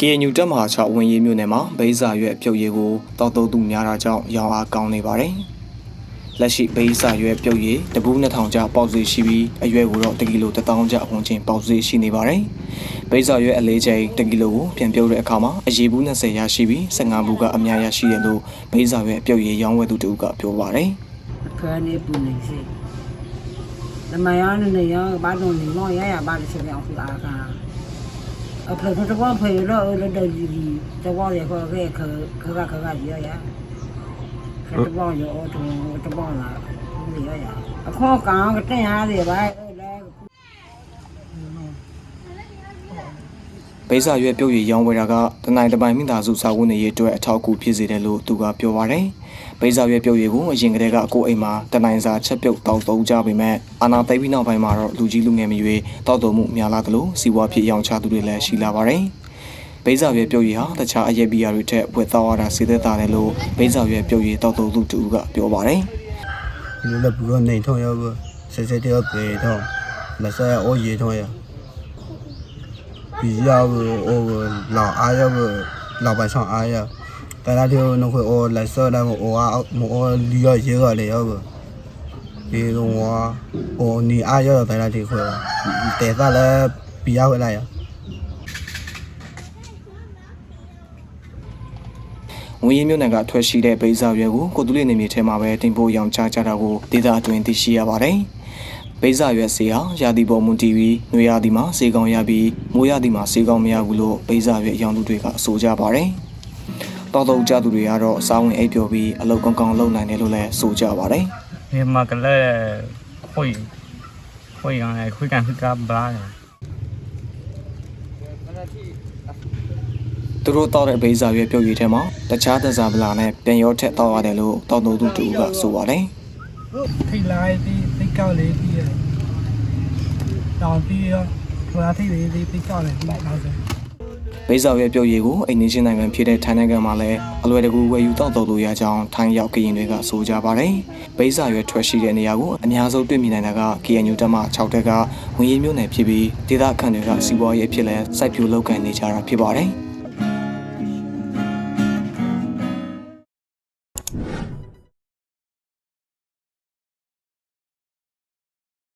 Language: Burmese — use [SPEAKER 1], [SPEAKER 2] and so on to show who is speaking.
[SPEAKER 1] KNU တပ်မဟာ6ဝင်ရေးမြို့နယ်မှာဗိဇာရွက်ပြုတ်ရည်ကိုတောက်တုံးသူများတာကြောင့်ရောင်းအားကောင်းနေပါတယ်။လက်ရှိဗိဇာရွက်ပြုတ်ရည်တပူး2000ကျပေါက်ဈေးရှိပြီးအရွက်ကိုတော့1ကီလို1000ကျအဝန်ချင်းပေါက်ဈေးရှိနေပါတယ်။ဗိဇာရွက်အလေးချိန်1ကီလိုကိုပြန်ပြုတ်တဲ့အခါမှာအရည်ဘူး20ရရှိပြီး15ဘူးကအများရရှိတယ်လို့ဗိဇာရွက်ပြုတ်ရည်ရောင်းဝယ်သူတူကပြောပါတယ်။
[SPEAKER 2] ခါနေပူနေစေ။တမယောင်းနေရောဘာလို့နေမောရရပါလို့ဆိုကြအောင်ပြအားကား။ après tout le monde fait là le de lui de voir les quoi que que que que que que ya ya ကတဘောရောတဘောတဘောလာဒီရရအခေါ်ကောင်ကတင်ရသေးပါ
[SPEAKER 1] ဘိဇာရွက်ပြုတ်ရည်ရောင်းဝယ်တာကတနိုင်တစ်ပိုင်မိသားစုစာဝတ်နေရေးအတွက်အထောက်အကူဖြစ်စေတယ်လို့သူကပြောပါတယ်။ဘိဇာရွက်ပြုတ်ရည်ကိုအရင်ကတည်းကကိုယ့်အိမ်မှာတနိုင်စာချက်ပြုတ်တောက်သုံးကြပေမဲ့အာနာသိပ်ပြီးနောက်ပိုင်းမှာတော့လူကြီးလူငယ်မရွေးတောက်တုံမှုများလာသလိုစီးပွားဖြစ်ရောင်းချသူတွေလည်းရှိလာပါတယ်။ဘိဇာရွက်ပြုတ်ရည်ဟာတခြားအရက်ဘီယာတွေထက်ဝက်သားရတာစေသက်သာတယ်လို့ဘိဇာရွက်ပြုတ်ရည်တောက်တုံသူတူကပြောပါတယ်။
[SPEAKER 3] ဒီလိုလည်းဘူးတော့နေထုံးရောဆက်ဆက်တော့ပေတော့လက်ဆက်အိုးရေထုံးရပြီးရောက်ဟိုလောင်အားရ 比较我老阿要不老百姓阿要，但那条那会我来说那我啊我旅游结个嘞要不，比如我我你阿要在那地会，带啥来比较回来呀？ဝ
[SPEAKER 1] င်းရင်းမြို့နယ်ကထွက်ရှိတဲ့ဗိဇာရွယ်ကိုကိုတူလေးနေမြေထဲမှာပဲတင်ပို့ရောင်းချကြတာကိုဒေသအတွင်းသိရှိရပါတယ်။ ဗိဇာရွယ်ဆေးဟာရာသီပေါ်မူတည်ပြီးနွေရာသီမှာဆေးကောင်းရပြီးမိုးရာသီမှာဆေးကောင်းမရဘူးလို့ဗိဇာရွယ်ရောင်းသူတွေကအဆိုကြပါတယ်။တောက်တော့ကြသူတွေကတော့စားဝင်အိပ်ပျော်ပြီးအလုပ်ကောင်းကောင်းလုပ်နိုင်တယ်လို့လည်းဆိုကြပါတယ်။
[SPEAKER 4] ဒီမှာကလည်းခွေခွေရအောင်ခွေကန်ကဘလာ
[SPEAKER 1] သူတို့တောက်တဲ့ဗိဇာရွယ်ပြုတ်ရည်ထဲမှာတခြားသစားပလာနဲ့ပြန်ရောထက်တောက်ရတယ်လို့တောက်တော်သူတူကဆိုပါတယ်။
[SPEAKER 5] ထိတ်လိုက်ပြီးသိ ကောက်လေးပြီးရတောင်ပြီးရောထွားထိတ်လေးပြီးသိကောက်လေးပြီးနောက်ဆုံး
[SPEAKER 1] မိတ်ဆောက်ရဲ့ပြုတ်ရည်ကိုအိမ်နီးချင်းနိုင်ငံဖြစ်တဲ့ထိုင်းနိုင်ငံမှာလည်းအလွယ်တကူဝယ်ယူတောက်တော်လို့ရကြောင်းထိုင်းရောက်ကရင်တွေကဆိုကြပါတယ်။ဘိဇာရွယ်ထွက်ရှိတဲ့နေရာကိုအများဆုံးတွေ့မြင်နိုင်တာက KNU တက်မှ6တက်ကဝင်ရည်မြို့နယ်ဖြစ်ပြီးဒေသခံတွေကစီးပွားရေးအဖြစ်လဲစိုက်ပျိုးလုပ်ကိုင်နေကြတာဖြစ်ပါတယ်။